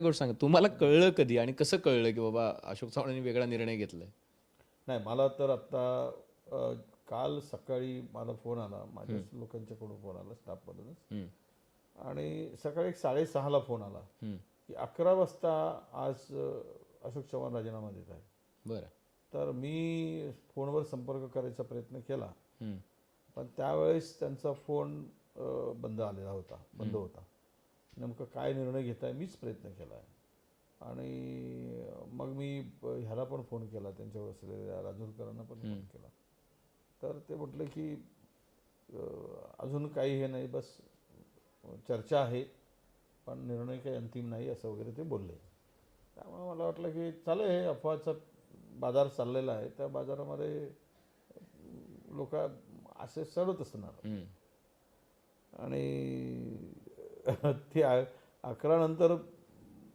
गोष्ट सांगा तुम्हाला कळलं कधी आणि कसं कळलं की बाबा अशोक चव्हाणांनी वेगळा निर्णय घेतलाय? नाही मला तर आत्ता काल सकाळी मला फोन आला माझ्या लोकांच्याकडून फोन आला स्टाफमधूनच. आणि सकाळी एक साडेसहाला फोन आला. की अकरा वाजता आज अशोक चव्हाण राजीनामा देत आहे बरं. तर मी फोनवर संपर्क करायचा प्रयत्न केला. पण त्यावेळेस त्यांचा फोन बंद आलेला होता बंद होता. नेमकं काय निर्णय घेताय मीच प्रयत्न केला आहे आणि मग मी ह्याला पण फोन केला त्यांच्यावर असलेल्या राजूरकरांना पण फोन केला. तर ते म्हटलं की अजून काही हे नाही बस चर्चा आहे पण निर्णय काही अंतिम नाही असं वगैरे ते बोलले. त्यामुळे मला वाटलं की चालेल हे अफवाचा बाजार चाललेला आहे. त्या बाजारामध्ये लोक असे चढत असणार. आणि ते अकरानंतर अकरा नंतर